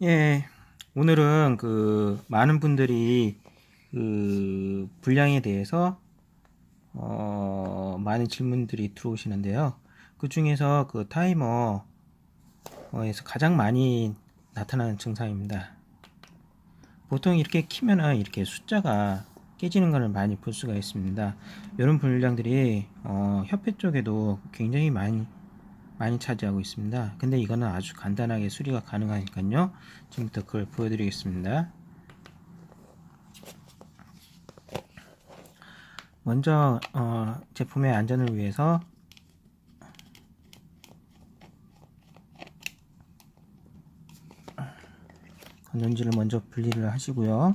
예, 오늘은 그 많은 분들이 그 분량에 대해서 어, 많은 질문들이 들어오시는데요. 그 중에서 그 타이머에서 가장 많이 나타나는 증상입니다. 보통 이렇게 키면은 이렇게 숫자가 깨지는 것을 많이 볼 수가 있습니다. 이런 분량들이 어, 협회 쪽에도 굉장히 많이 많이 차지하고 있습니다. 근데 이거는 아주 간단하게 수리가 가능하니까요. 지금부터 그걸 보여드리겠습니다. 먼저 어, 제품의 안전을 위해서 건전지를 먼저 분리를 하시고요.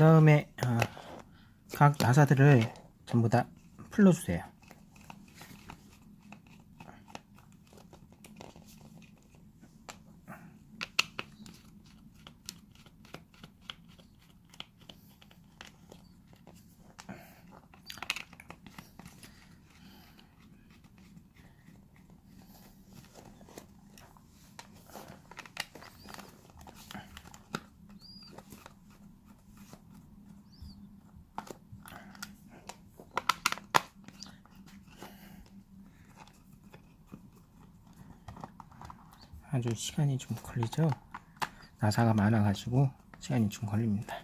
그 다음에 어, 각 나사들을 전부 다 풀러주세요. 아주 시간이 좀 걸리죠. 나사가 많아 가지고 시간이 좀 걸립니다.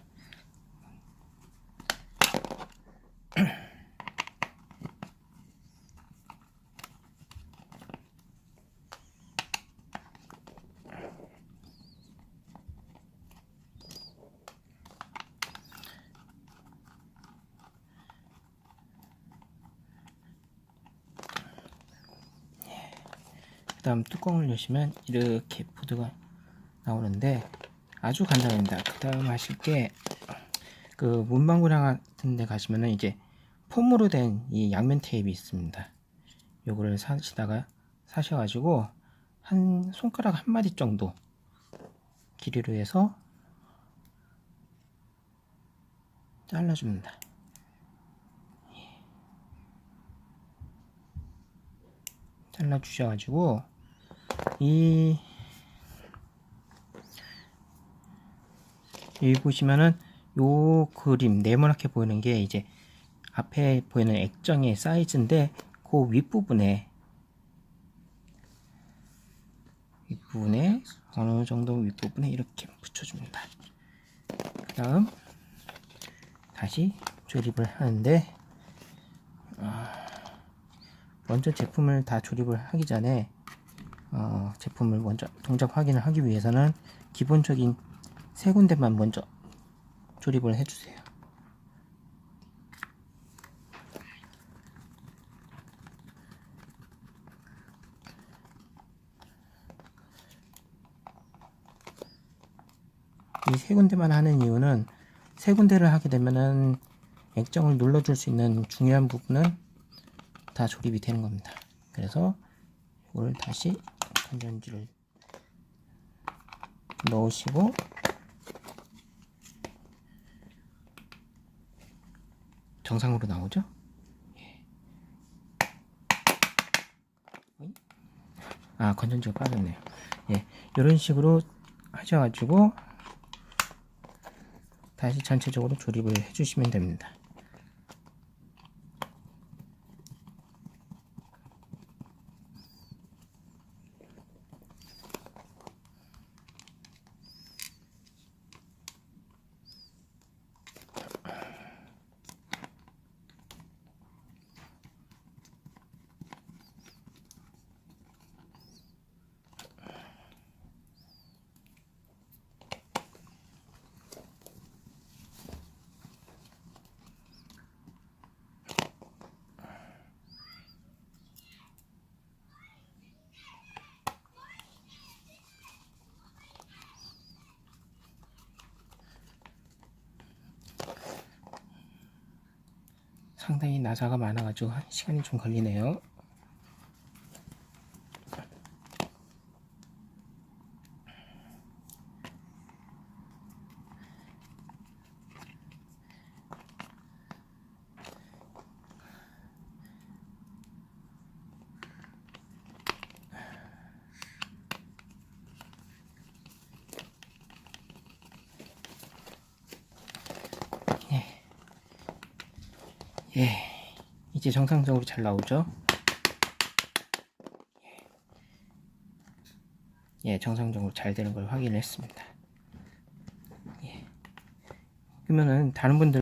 다음 뚜껑을 여시면 이렇게 보드가 나오는데 아주 간단합니다. 그 다음 하실 게 그 문방구랑 같은 데 가시면은 이제 폼으로 된 이 양면 테이프 있습니다. 요거를 사시다가 사셔가지고 한 손가락 한 마디 정도 길이로 해서 잘라줍니다. 잘라 주셔가지고 이 여기 보시면은 요 그림 네모나게 보이는 게 이제 앞에 보이는 액정의 사이즈인데 그 윗부분에 윗부분에 어느 정도 윗부분에 이렇게 붙여줍니다. 그 다음 다시 조립을 하는데 먼저 제품을 다 조립을 하기 전에 어, 제품을 먼저 동작 확인을 하기 위해서는 기본적인 세 군데만 먼저 조립을 해주세요. 이 세 군데만 하는 이유는 세 군데를 하게 되면은 액정을 눌러줄 수 있는 중요한 부분은 다 조립이 되는 겁니다. 그래서 이걸 다시 건전지를 넣으시고 정상으로 나오죠? 예. 아 건전지가 빠졌네요. 예, 이런 식으로 하셔가지고 다시 전체적으로 조립을 해주시면 됩니다. 상당히 나사가 많아가지고 한 시간이 좀 걸리네요. 예, 이제 정상적으로 잘 나오죠? 예, 정상적으로 잘 되는 걸 확인했습니다. 예. 그러면은 다른 분들